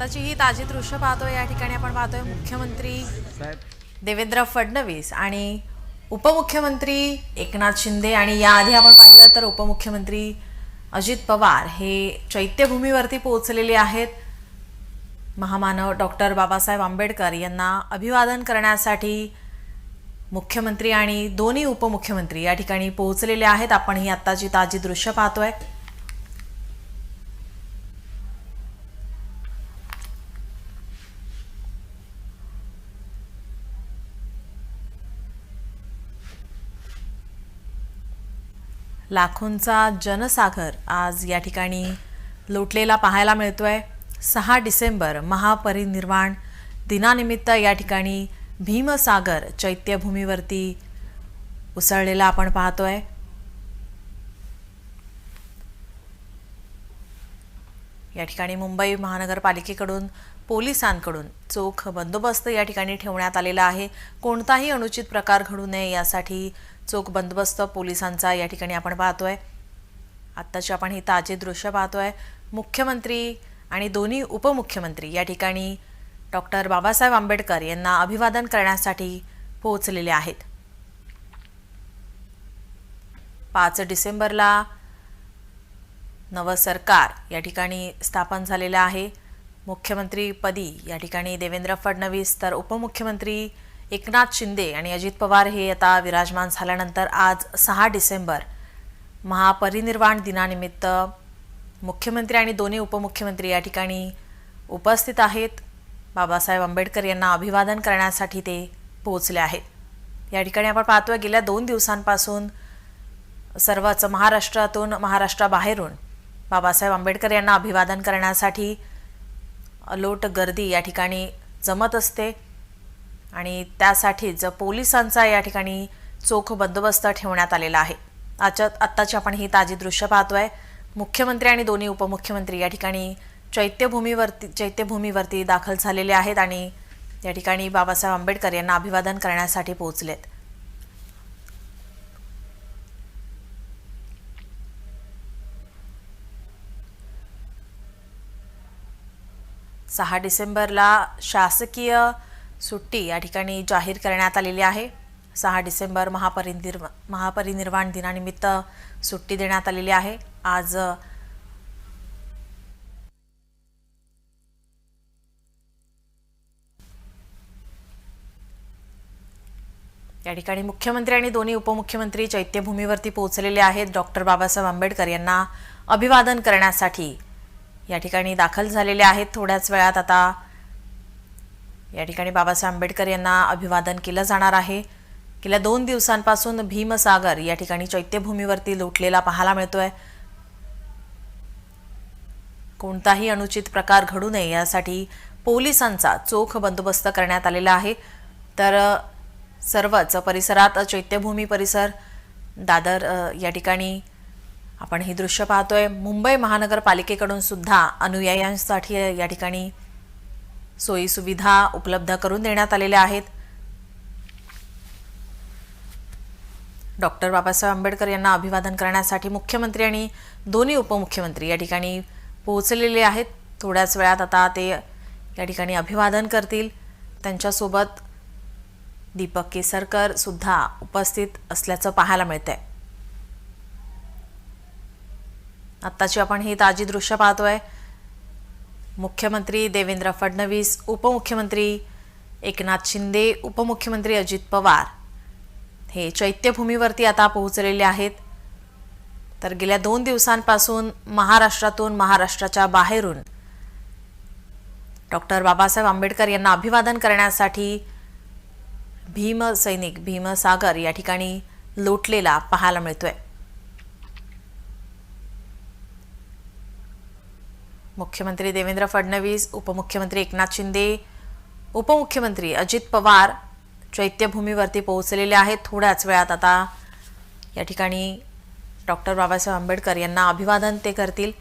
आत्ताची ही ताजी दृश्य पाहतोय. या ठिकाणी आपण पाहतोय मुख्यमंत्री देवेंद्र फडणवीस आणि उपमुख्यमंत्री एकनाथ शिंदे आणि याआधी आपण पाहिलं तर उपमुख्यमंत्री अजित पवार हे चैत्यभूमीवरती पोहोचलेले आहेत. महामानव डॉक्टर बाबासाहेब आंबेडकर यांना अभिवादन करण्यासाठी मुख्यमंत्री आणि दोन्ही उपमुख्यमंत्री या ठिकाणी पोहोचलेले आहेत. आपण ही आत्ताची ताजी दृश्य पाहतोय. लाखोंचा जनसागर आज या ठिकाणी लोटलेला पाहायला मिळतो आहे सहा डिसेंबर महापरिनिर्वाण दिनानिमित्त या ठिकाणी भीमसागर चैत्यभूमीवरती उसळलेला आपण पाहतो आहे या ठिकाणी मुंबई महानगरपालिकेकडून पोलिसांकडून चोख बंदोबस्त या ठिकाणी ठेवण्यात आलेला आहे. कोणताही अनुचित प्रकार घडू नये यासाठी चोख बंदोबस्त पोलिसांचा या ठिकाणी आपण पाहतोय. आत्ताची आपण ही ताजे दृश्य पाहतोय. मुख्यमंत्री आणि दोन्ही उपमुख्यमंत्री या ठिकाणी डॉक्टर बाबासाहेब आंबेडकर यांना अभिवादन करण्यासाठी पोहोचलेले आहेत. पाच डिसेंबरला नवं सरकार या ठिकाणी स्थापन झालेलं आहे. मुख्यमंत्रीपदी या ठिकाणी देवेंद्र फडणवीस तर उपमुख्यमंत्री एकनाथ शिंदे आणि अजित पवार हे आता विराजमान झाल्यानंतर आज सहा डिसेंबर महापरिनिर्वाण दिनानिमित्त मुख्यमंत्री आणि दोन्ही उपमुख्यमंत्री या ठिकाणी उपस्थित आहेत. बाबासाहेब आंबेडकर यांना अभिवादन करण्यासाठी ते पोहोचले आहेत. या ठिकाणी आपण पाहतोय गेल्या दोन दिवसांपासून सर्वच महाराष्ट्रातून महाराष्ट्राबाहेरून बाबासाहेब आंबेडकर यांना अभिवादन करण्यासाठी अलोट गर्दी या ठिकाणी जमत असते. आणि त्यासाठीच पोलिसांचा या ठिकाणी चोख बंदोबस्त ठेवण्यात आलेला आहे. आजच्या आत्ताची आपण ही ताजी दृश्य पाहतोय. मुख्यमंत्री आणि दोन्ही उपमुख्यमंत्री या ठिकाणी चैत्यभूमीवरती चैत्यभूमीवरती दाखल झालेले आहेत आणि या ठिकाणी बाबासाहेब आंबेडकर यांना अभिवादन करण्यासाठी पोहोचलेत. सहा डिसेंबरला शासकीय सुट्टी या ठिकाणी जाहीर करण्यात आलेली आहे. सहा डिसेंबर महापरिनिर्वा महापरिनिर्वाण दिनानिमित्त सुट्टी देण्यात आलेली आहे. आज या ठिकाणी मुख्यमंत्री आणि दोन्ही उपमुख्यमंत्री चैत्यभूमीवरती पोहोचलेले आहेत. डॉक्टर बाबासाहेब आंबेडकर यांना अभिवादन करण्यासाठी या ठिकाणी दाखल झालेले आहेत. थोड्याच वेळात आता या ठिकाणी बाबासाहेब आंबेडकर यांना अभिवादन केलं जाणार आहे. गेल्या दोन दिवसांपासून भीमसागर या ठिकाणी चैत्यभूमीवरती लोटलेला पाहायला मिळतोय. कोणताही अनुचित प्रकार घडू नये यासाठी पोलिसांचा चोख बंदोबस्त करण्यात आलेला आहे. तर सर्वच परिसरात चैत्यभूमी परिसर दादर या ठिकाणी आपण ही दृश्य पाहतोय. मुंबई महानगरपालिकेकडून सुद्धा अनुयायांसाठी या ठिकाणी सोयीसुविधा उपलब्ध करून देण्यात आलेल्या आहेत. डॉक्टर बाबासाहेब आंबेडकर यांना अभिवादन करण्यासाठी मुख्यमंत्री आणि दोन्ही उपमुख्यमंत्री या ठिकाणी पोहोचलेले आहेत. थोड्याच वेळात आता ते या ठिकाणी अभिवादन करतील. त्यांच्यासोबत दीपक केसरकर सुद्धा उपस्थित असल्याचं पाहायला मिळतंय. आत्ताची आपण ही ताजी दृश्य पाहतोय. मुख्यमंत्री देवेंद्र फडणवीस उपमुख्यमंत्री एकनाथ शिंदे उपमुख्यमंत्री अजित पवार हे चैत्यभूमीवरती आता पोहोचलेले आहेत. तर गेल्या दोन दिवसांपासून महाराष्ट्रातून महाराष्ट्राच्या बाहेरून डॉक्टर बाबासाहेब आंबेडकर यांना अभिवादन करण्यासाठी भीमसैनिक भीमसागर या ठिकाणी लोटलेला पाहायला मिळतोय. मुख्यमंत्री देवेंद्र फडणवीस उपमुख्यमंत्री एकनाथ शिंदे उपमुख्यमंत्री अजित पवार चैत्यभूमीवरती पोहोचलेले आहेत थोड्याच वेळात आता. या ठिकाणी डॉक्टर बाबासाहेब आंबेडकर यांना अभिवादन ते करतील.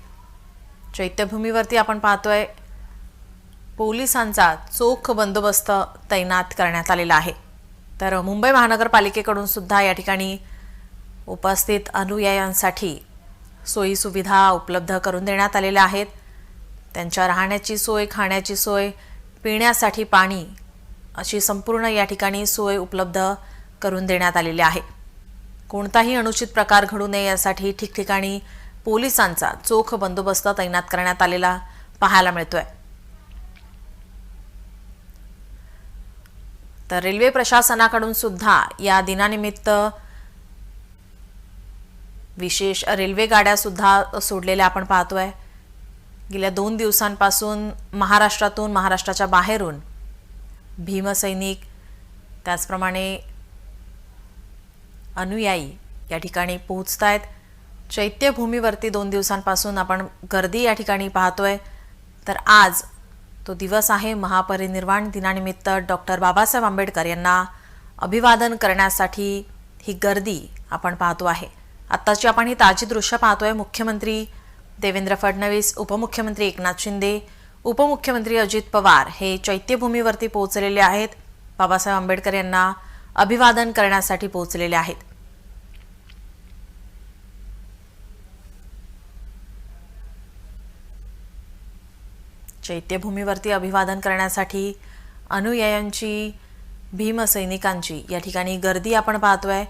चैत्यभूमीवरती आपण पाहतोय पोलिसांचा चोख बंदोबस्त तैनात करण्यात आलेला आहे. तर मुंबई महानगरपालिकेकडून सुद्धा या ठिकाणी उपस्थित अनुयायांसाठी सोयीसुविधा उपलब्ध करून देण्यात आलेल्या आहेत. त्यांच्या राहण्याची सोय खाण्याची सोय पिण्यासाठी पाणी अशी संपूर्ण या ठिकाणी सोय उपलब्ध करून देण्यात आलेली आहे. कोणताही अनुचित प्रकार घडू नये यासाठी ठिकठिकाणी पोलिसांचा चोख बंदोबस्त तैनात करण्यात आलेला पाहायला मिळतोय. तर रेल्वे प्रशासनाकडून सुद्धा या दिनानिमित्त विशेष रेल्वे गाड्या सुद्धा सोडलेल्या आपण पाहतोय. गेल्या दोन दिवसांपासून महाराष्ट्रातून महाराष्ट्राच्या बाहेरून भीमसैनिक त्याचप्रमाणे अनुयायी या ठिकाणी पोहोचत आहेत चैत्यभूमीवरती दोन दिवसांपासून आपण गर्दी या ठिकाणी पाहतोय. तर आज तो दिवस आहे महापरिनिर्वाण दिनानिमित्त डॉक्टर बाबासाहेब आंबेडकर यांना अभिवादन करण्यासाठी ही गर्दी आपण पाहतो आहे. आत्ताची आपण ही ताजी दृश्य पाहतोय. मुख्यमंत्री देवेंद्र फडणवीस उपमुख्यमंत्री एकनाथ शिंदे उपमुख्यमंत्री अजित पवार हे चैत्यभूमीवरती पोहोचलेले आहेत. बाबासाहेब आंबेडकर यांना अभिवादन करण्यासाठी पोहोचलेले आहेत. चैत्यभूमीवरती अभिवादन करण्यासाठी अनुयायांची भीमसैनिकांची या ठिकाणी गर्दी आपण पाहतोय.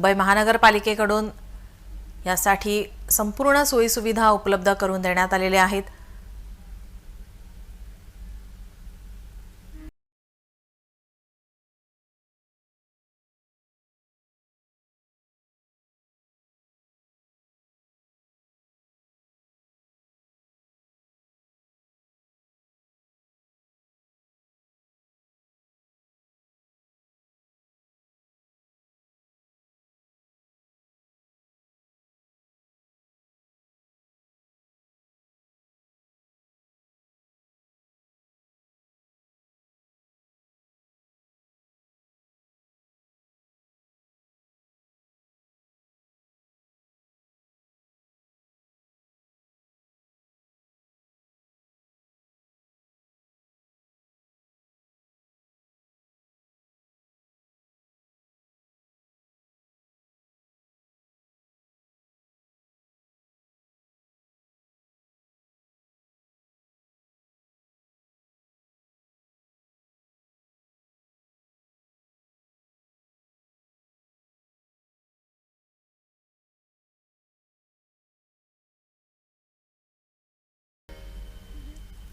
मुंबई महानगरपालिकेकडून यासाठी संपूर्ण सोयीसुविधा उपलब्ध करून देण्यात आलेल्या आहेत.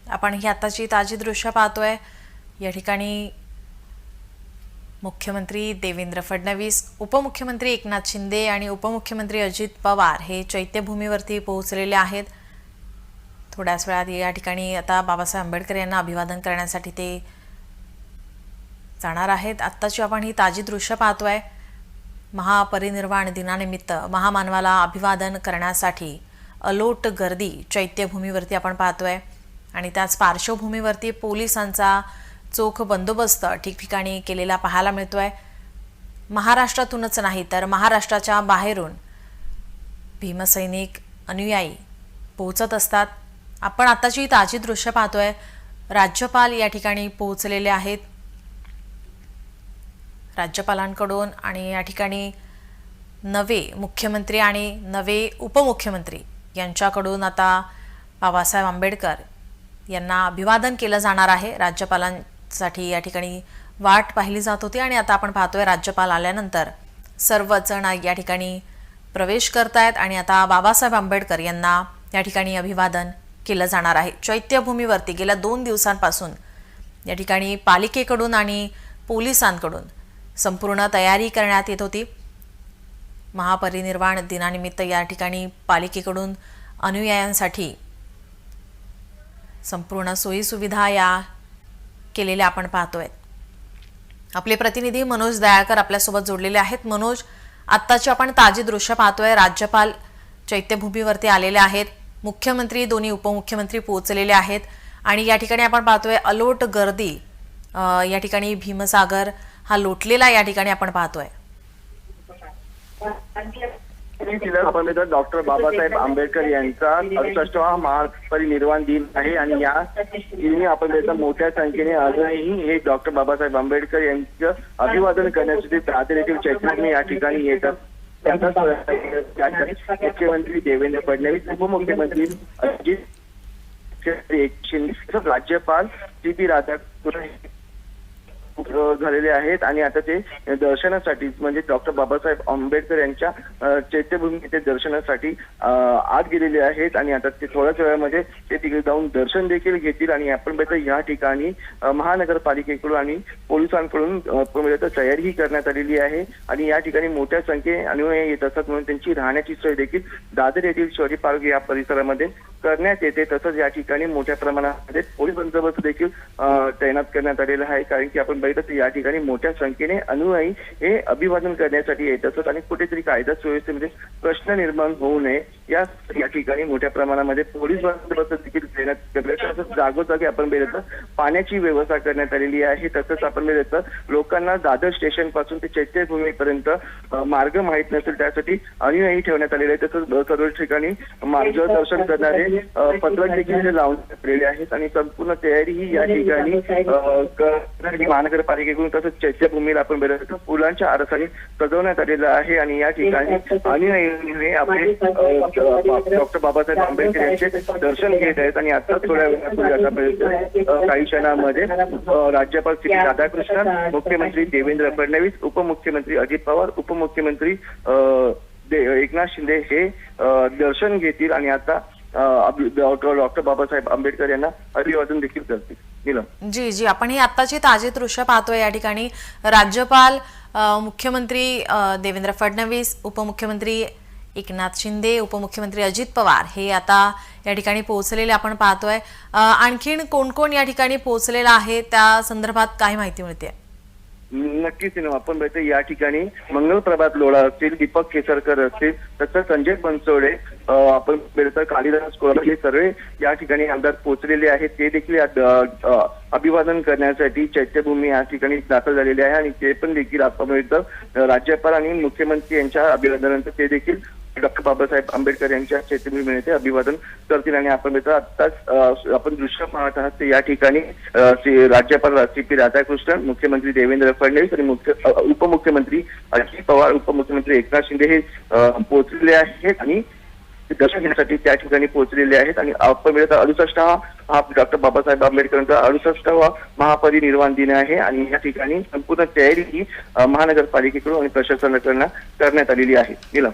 आपण ही आताची ताजी दृश्य पाहतोय. या ठिकाणी मुख्यमंत्री देवेंद्र फडणवीस उपमुख्यमंत्री एकनाथ शिंदे आणि उपमुख्यमंत्री अजित पवार हे चैत्यभूमीवरती पोहोचलेले आहेत. थोड्याच वेळात या ठिकाणी आता बाबासाहेब आंबेडकर यांना अभिवादन करण्यासाठी ते जाणार आहेत. आत्ताची आपण ही ताजी दृश्य पाहतोय. महापरिनिर्वाण दिनानिमित्त महामानवाला अभिवादन करण्यासाठी अलोट गर्दी चैत्यभूमीवरती आपण पाहतोय. आणि त्याच पार्श्वभूमीवरती पोलिसांचा चोख बंदोबस्त ठिकठिकाणी केलेला पाहायला मिळतो आहे महाराष्ट्रातूनच नाही तर महाराष्ट्राच्या बाहेरून भीमसैनिक अनुयायी पोहोचत असतात. आपण आताची ताजी दृश्य पाहतोय. राज्यपाल या ठिकाणी पोहोचलेले आहेत. राज्यपालांकडून आणि या ठिकाणी नवे मुख्यमंत्री आणि नवे उपमुख्यमंत्री यांच्याकडून आता बाबासाहेब आंबेडकर यांना अभिवादन केलं जाणार आहे. राज्यपालांसाठी या ठिकाणी वाट पाहिली जात होती आणि आता आपण पाहतोय राज्यपाल आल्यानंतर सर्वच जण या ठिकाणी प्रवेश करतायत आणि आता बाबासाहेब आंबेडकर यांना या ठिकाणी अभिवादन केलं जाणार आहे. चैत्यभूमीवरती गेल्या दोन दिवसांपासून या ठिकाणी पालिकेकडून आणि पोलिसांकडून संपूर्ण तयारी करण्यात येत होती. महापरिनिर्वाण दिनानिमित्त या ठिकाणी पालिकेकडून अनुयायांसाठी संपूर्ण सोयीसुविधा या केलेल्या आपण पाहतोय आपले प्रतिनिधी मनोज दयाकर आपल्यासोबत जोडलेले आहेत. मनोज आत्ताची आपण ताजी दृश्य पाहतोय. राज्यपाल चैत्यभूमीवरती आलेले आहेत. मुख्यमंत्री दोन्ही उपमुख्यमंत्री पोहोचलेले आहेत. आणि या ठिकाणी आपण पाहतोय अलोट गर्दी या ठिकाणी भीमसागर हा लोटलेला या ठिकाणी आपण पाहतोय. हो, हो, हो. डॉक्टर बाबासाहेब आंबेडकर यांचा अडुसष्टवा महापरिनिर्वाण दिन आहे आणि या दिनी आपण त्याचा मोठ्या संख्येने अजूनही हे डॉक्टर बाबासाहेब आंबेडकर यांचं अभिवादन करण्यासाठी दादर येथील चैतन्य या ठिकाणी येतात. मुख्यमंत्री देवेंद्र फडणवीस उपमुख्यमंत्री अजित राज्यपाल सी पी राधाकृष्ण झालेले आहेत. आणि आता ते दर्शनासाठी म्हणजे डॉक्टर बाबासाहेब आंबेडकर यांच्या चैत्यभूमी ते दर्शनासाठी आत गेलेले आहेत. आणि आता ते थोड्याच वेळामध्ये ते तिकडे जाऊन दर्शन देखील घेतील. आणि आपण या ठिकाणी महानगरपालिकेकडून आणि पोलिसांकडून तयारीही करण्यात आलेली आहे. आणि या ठिकाणी मोठ्या संख्येने अनुयायी येत असतात. म्हणून त्यांची राहण्याची सोय देखील दादर येथील शहरी पार्क या परिसरामध्ये करण्यात येते. तसंच या ठिकाणी मोठ्या प्रमाणामध्ये पोलीस बंदोबस्त देखील तैनात करण्यात आलेला आहे. कारण की आपण बघितलं तर या ठिकाणी मोठ्या संख्येने अनुयायी हे अभिवादन करण्यासाठी येत असत आणि कुठेतरी कायदा सुव्यवस्थेमध्ये प्रश्न निर्माण होऊ नये. या या ठिकाणी मोठ्या प्रमाणामध्ये पोलीस बंदोबस्त देखील करण्यात तसंच जागोजागी आपण तर पाण्याची व्यवस्था करण्यात आलेली आहे. तसंच आपण तर लोकांना दादर स्टेशनपासून ते चैत्यभूमीपर्यंत मार्ग माहीत नसेल त्यासाठी अनुयायी ठेवण्यात आलेले आहे तसंच सर्व ठिकाणी मार्गदर्शन करणारे पत्रक देखील हे लावण्यात आलेले आहेत आणि संपूर्ण तयारी ही या ठिकाणी महानगरपालिकेकडून तसंच चैत्यभूमीला आपण तर फुलांच्या आरसाने सजवण्यात आलेलं आहे आणि या ठिकाणी अनुयायी आपले डॉक्टर बाबासाहेब आंबेडकर यांचे दर्शन घेत आहेत आणि आता थोड्या वेळापूर्वी आतापर्यंत काही क्षणामध्ये राज्यपाल श्री राधाकृष्णन मुख्यमंत्री देवेंद्र फडणवीस उपमुख्यमंत्री अजित पवार उपमुख्यमंत्री एकनाथ शिंदे हे दर्शन घेतील आणि आता डॉक्टर बाबासाहेब आंबेडकर यांना अभिवादन देखील करतील. नीलम. जी जी आपण ही आत्ताची ताजी दृश्य पाहतोय या ठिकाणी. राज्यपाल मुख्यमंत्री देवेंद्र फडणवीस उपमुख्यमंत्री एकनाथ शिंदे उपमुख्यमंत्री अजित पवार हे आता या ठिकाणी पोहोचलेले आपण पाहतोय. आणखीन कोण कोण या ठिकाणी पोहोचलेला आहे? त्या संदर्भात काही माहिती मिळते नक्कीच आपण बघतो या ठिकाणी मंगल प्रभात लोळा असतील दीपक केसरकर असतील तसंच संजय बनसोडे आपण कालिदास कोळा हे सर्व या ठिकाणी आमदार पोहोचलेले आहेत. ते देखील अभिवादन करण्यासाठी चैत्यभूमी या ठिकाणी दाखल झालेले आहे आणि ते पण देखील आपण राज्यपाल आणि मुख्यमंत्री यांच्या अभिवादनानंतर ते देखील डॉक्टर बाबासाहेब आंबेडकर यांच्या चैत्यभूमी अभिवादन करतील आणि आपण मित्र आताच आपण दृश्य पाहत आहात ते या ठिकाणी राज्यपाल सी पी राधाकृष्णन मुख्यमंत्री देवेंद्र फडणवीस आणि मुख्य उपमुख्यमंत्री अजित पवार उपमुख्यमंत्री एकनाथ शिंदे हे पोहोचलेले आहेत आणि दर्शन घेण्यासाठी त्या ठिकाणी पोहोचलेले आहेत आणि आपण मिळत अडुसष्ट हा डॉक्टर बाबासाहेब आंबेडकरांचा अडुसष्टावा महापरिनिर्वाण दिन आहे आणि या ठिकाणी संपूर्ण तयारी ही महानगरपालिकेकडून आणि प्रशासनाकडून करण्यात आलेली आहे. नीलम.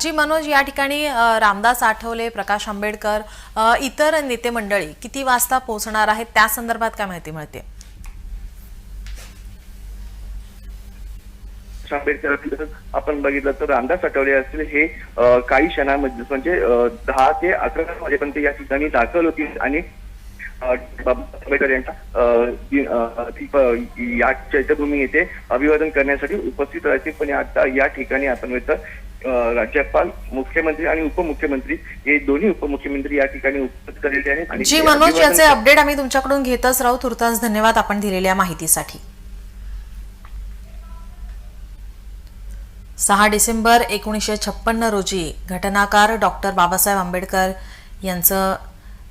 जी मनोज या ठिकाणी रामदास आठवले प्रकाश आंबेडकर इतर नेते मंडळी किती वाजता पोहोचणार आहेत? त्या संदर्भात काय माहिती मिळते? आंबेडकर असतील तसंच आपण बघितलं तर रामदास आठवले असतील हे काही क्षणामध्ये म्हणजे दहा ते अकरा वाजेपर्यंत या ठिकाणी दाखल होतील आणि आंबेडकर यांच्या या चैत्यभूमी येथे अभिवादन करण्यासाठी उपस्थित राहतील. पण आता या ठिकाणी आपण राज्यपाल मुख्यमंत्री आणि उपमुख्यमंत्री हे दोन्ही उपमुख्यमंत्री या ठिकाणी उपस्थित झालेले आहेत आणि जी मनोज याचे अपडेट आम्ही तुमच्याकडून घेतच राहू. तुर्तास धन्यवाद आपण दिलेल्या माहितीसाठी. सहा डिसेंबर एकोणीसशे छप्पन्न रोजी घटनाकार डॉक्टर बाबासाहेब आंबेडकर यांचं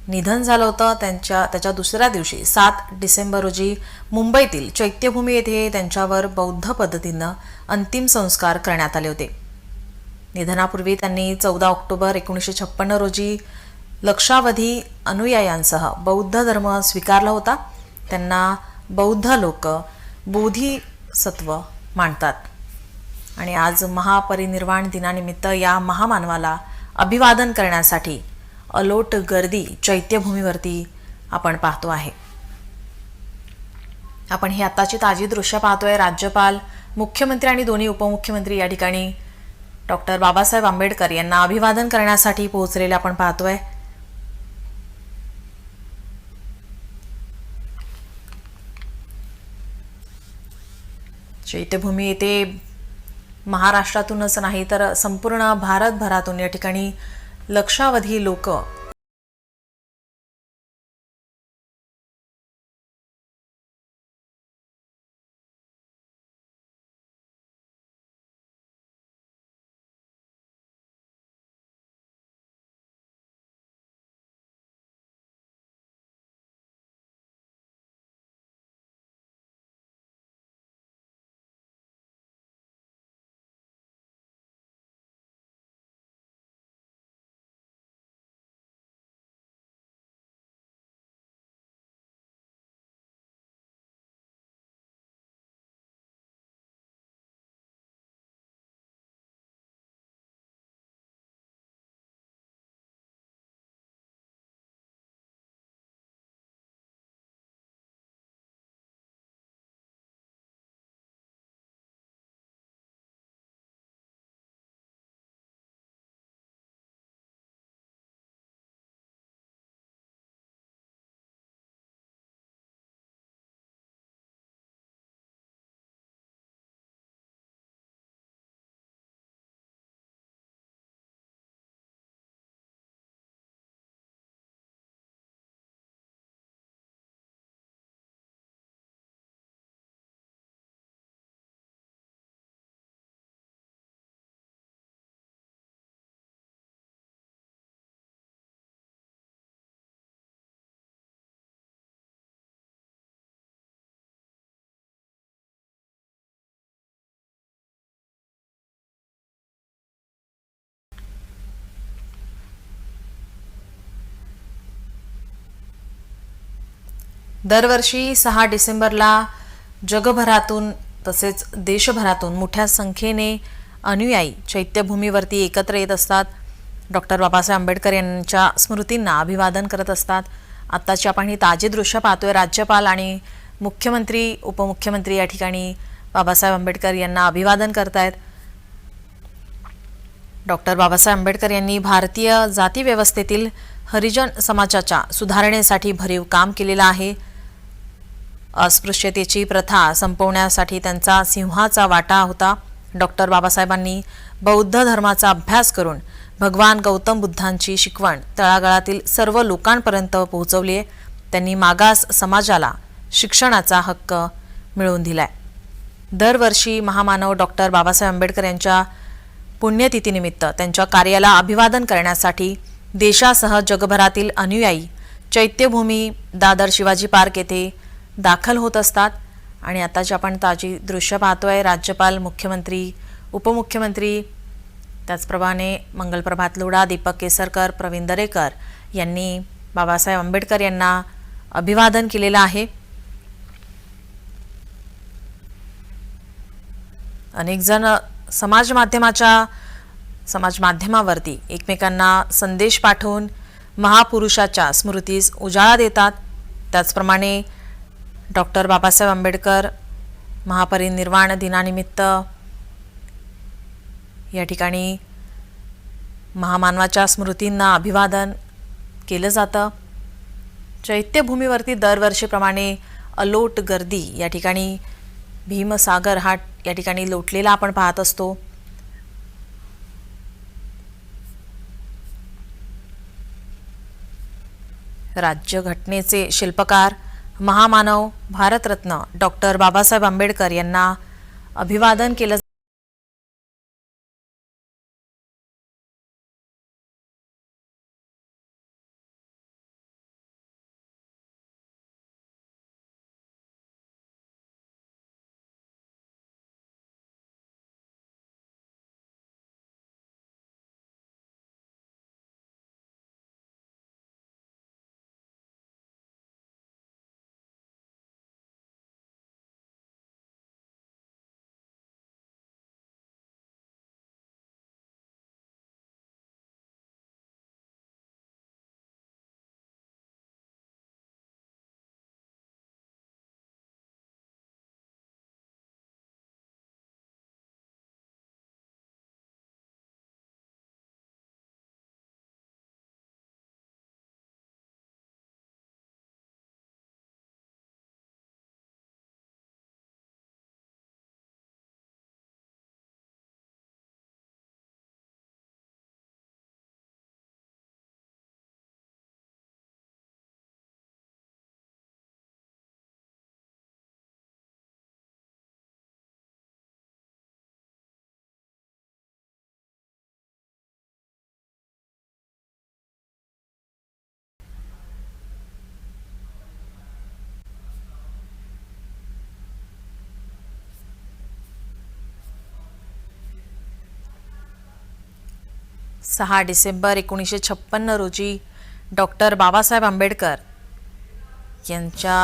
निधन झालं होतं. त्यांच्या त्याच्या दुसऱ्या दिवशी सात डिसेंबर रोजी मुंबईतील चैत्यभूमी येथे त्यांच्यावर बौद्ध पद्धतीनं अंतिम संस्कार करण्यात आले होते. निधनापूर्वी त्यांनी चौदा ऑक्टोबर एकोणीसशे छप्पन्न रोजी लक्षावधी अनुयायांसह बौद्ध धर्म स्वीकारला होता. त्यांना बौद्ध लोक बोधिसत्व मानतात. आणि आज महापरिनिर्वाण दिनानिमित्त या महामानवाला अभिवादन करण्यासाठी अलोट गर्दी चैत्यभूमीवरती आपण पाहतो आहे. आपण ही आत्ताची ताजी दृश्य पाहतोय. राज्यपाल मुख्यमंत्री आणि दोन्ही उपमुख्यमंत्री या ठिकाणी डॉक्टर बाबासाहेब आंबेडकर यांना अभिवादन करण्यासाठी पोहोचलेले आपण पाहतोय. चैत्यभूमी येथे महाराष्ट्रातूनच नाही तर संपूर्ण भारतभरातून या ठिकाणी लक्षावधी लोक दरवर्षी सहा डिसेंबरला जगभरातून तसेच देशभरातून मोठ्या संख्येने अनुयायी चैत्यभूमीवरती एकत्र येत असतात. डॉक्टर बाबासाहेब आंबेडकर यांच्या स्मृतींना अभिवादन करत असतात. आत्ताची आपण ही ताजी दृश्य पाहतोय. राज्यपाल आणि मुख्यमंत्री उपमुख्यमंत्री या ठिकाणी बाबासाहेब आंबेडकर यांना अभिवादन करतायत. डॉक्टर बाबासाहेब आंबेडकर यांनी भारतीय जातीव्यवस्थेतील हरिजन समाजाच्या सुधारणेसाठी भरीव काम केलेलं आहे. अस्पृश्यतेची प्रथा संपवण्यासाठी त्यांचा सिंहाचा वाटा होता. डॉक्टर बाबासाहेबांनी बौद्ध धर्माचा अभ्यास करून भगवान गौतम बुद्धांची शिकवण तळागाळातील सर्व लोकांपर्यंत पोहोचवली आहे त्यांनी मागास समाजाला शिक्षणाचा हक्क मिळवून दिलाय. दरवर्षी महामानव डॉक्टर बाबासाहेब आंबेडकर यांच्या पुण्यतिथीनिमित्त त्यांच्या कार्याला अभिवादन करण्यासाठी देशासह जगभरातील अनुयायी चैत्यभूमी दादर शिवाजी पार्क येथे दाखल होत असतात. आणि आताची आपण ताजी दृश्य पाहतोय राज्यपाल मुख्यमंत्री उपमुख्यमंत्री त्याचप्रमाणे मंगलप्रभात लोढा दीपक केसरकर प्रवीण दरेकर यांनी बाबासाहेब आंबेडकर यांना अभिवादन केलेलं आहे. अनेकजण समाज माध्यमाच्या समाज माध्यमावरती एकमेकांना संदेश पाठवून महापुरुषाच्या स्मृतीस उजाळा देतात. त्याचप्रमाणे डॉक्टर बाबासाहेब आंबेडकर महापरिनिर्वाण दिनानिमित्त या ठिकाणी महामानवाच्या स्मृतींना अभिवादन केलं जातं. चैत्यभूमीवरती दरवर्षीप्रमाणे अलोट गर्दी या ठिकाणी भीमसागर हा या ठिकाणी लोटलेला आपण पाहत असतो. राज्यघटनेचे शिल्पकार महामानव भारतरत्न डॉक्टर बाबासाहेब आंबेडकर यांना अभिवादन केलं सहा डिसेंबर एकोणीसशे छप्पन्न रोजी डॉक्टर बाबासाहेब आंबेडकर यांच्या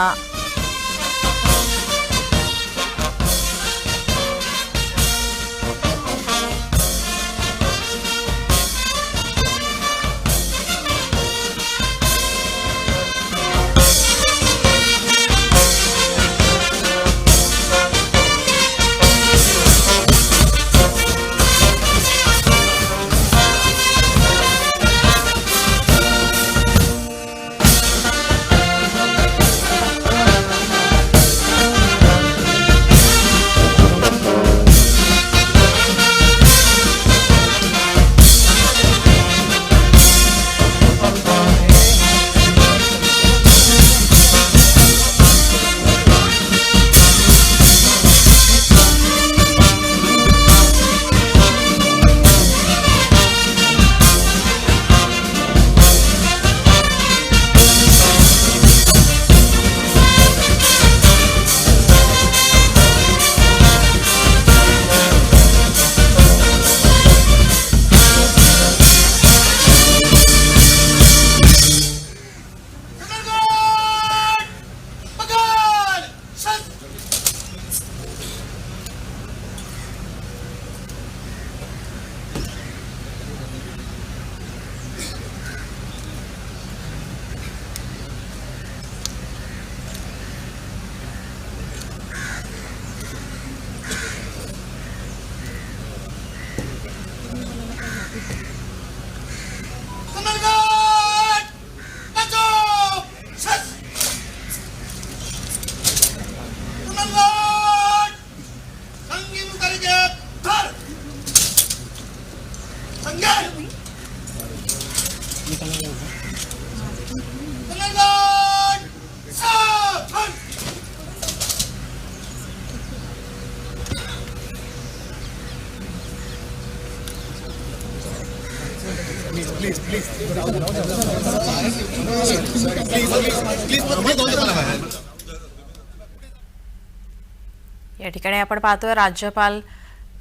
या ठिकाणी आपण पाहतोय राज्यपाल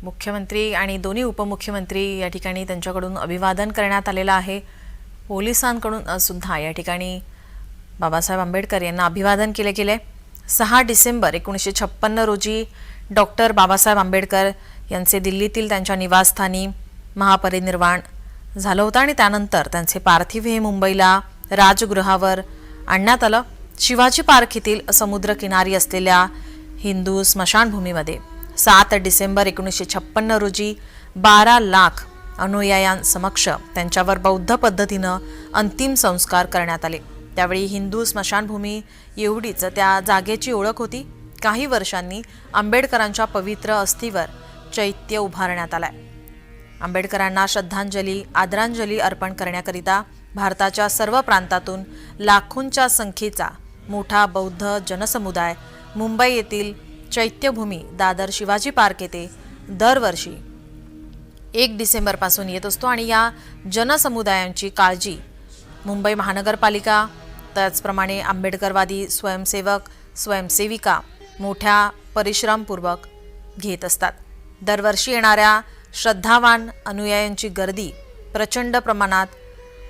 मुख्यमंत्री आणि दोन्ही उपमुख्यमंत्री या ठिकाणी त्यांच्याकडून अभिवादन करण्यात आलेलं आहे. पोलिसांकडून सुद्धा या ठिकाणी बाबासाहेब आंबेडकर यांना अभिवादन केले गेले. सहा डिसेंबर एकोणीसशे छप्पन्न रोजी डॉक्टर बाबासाहेब आंबेडकर यांचे दिल्लीतील त्यांच्या निवासस्थानी महापरिनिर्वाण झालं होतं आणि त्यानंतर त्यांचे पार्थिव हे मुंबईला राजगृहावर आणण्यात आलं. शिवाजी पार्क येथील समुद्रकिनारी असलेल्या हिंदू स्मशानभूमीमध्ये सात डिसेंबर एकोणीसशे छप्पन्न रोजी बारा लाख अनुयायांसमक्ष त्यांच्यावर बौद्ध पद्धतीनं अंतिम संस्कार करण्यात आले. त्यावेळी हिंदू स्मशानभूमी एवढीच त्या जागेची ओळख होती. काही वर्षांनी आंबेडकरांच्या पवित्र अस्थीवर चैत्य उभारण्यात आलाय. आंबेडकरांना श्रद्धांजली आदरांजली अर्पण करण्याकरिता भारताच्या सर्व प्रांतातून लाखोंच्या संख्येचा मोठा बौद्ध जनसमुदाय मुंबई येथील चैत्यभूमी दादर शिवाजी पार्क येथे दरवर्षी एक डिसेंबरपासून येत असतो आणि या जनसमुदायांची काळजी मुंबई महानगरपालिका त्याचप्रमाणे आंबेडकरवादी स्वयंसेवक स्वयंसेविका मोठ्या परिश्रमपूर्वक घेत असतात. दरवर्षी येणाऱ्या श्रद्धावान अनुयायांची गर्दी प्रचंड प्रमाणात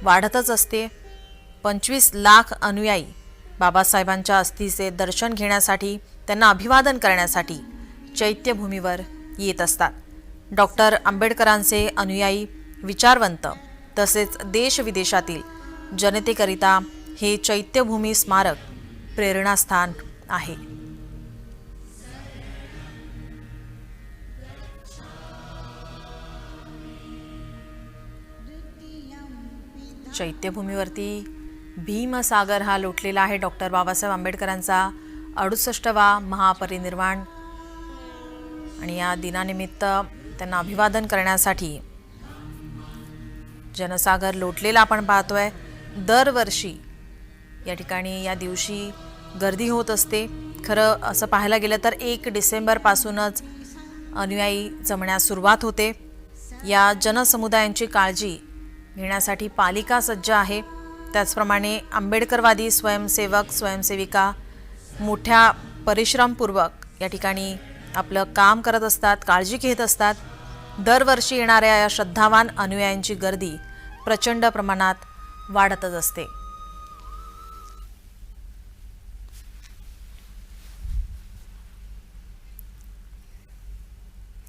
वाढतच असते. पंचवीस लाख अनुयायी बाबासाहेबांच्या अस्थीचे दर्शन घेण्यासाठी त्यांना अभिवादन करण्यासाठी चैत्यभूमीवर येत असतात. डॉक्टर आंबेडकरांचे अनुयायी विचारवंत तसेच देशविदेशातील जनतेकरिता हे चैत्यभूमी स्मारक प्रेरणास्थान आहे. चैत्यभूमीवरती भीमसागर हा लोटलेला आहे डॉक्टर बाबासाहेब आंबेडकरांचा अडुसष्टवा महापरिनिर्वाण. आणि या दिनानिमित्त त्यांना अभिवादन करण्यासाठी जनसागर लोटलेला आपण पाहतोय. दरवर्षी या ठिकाणी या दिवशी गर्दी होत असते. खरं असं पाहायला गेलं तर एक डिसेंबरपासूनच अनुयायी जमण्यास सुरुवात होते. या जनसमुदायांची काळजी घेण्यासाठी पालिका सज्ज आहे. त्याचप्रमाणे आंबेडकरवादी स्वयंसेवक स्वयंसेविका मोठ्या परिश्रमपूर्वक या ठिकाणी आपलं काम करत असतात काळजी घेत असतात. दरवर्षी येणाऱ्या या श्रद्धावान अनुयायांची गर्दी प्रचंड प्रमाणात वाढतच असते.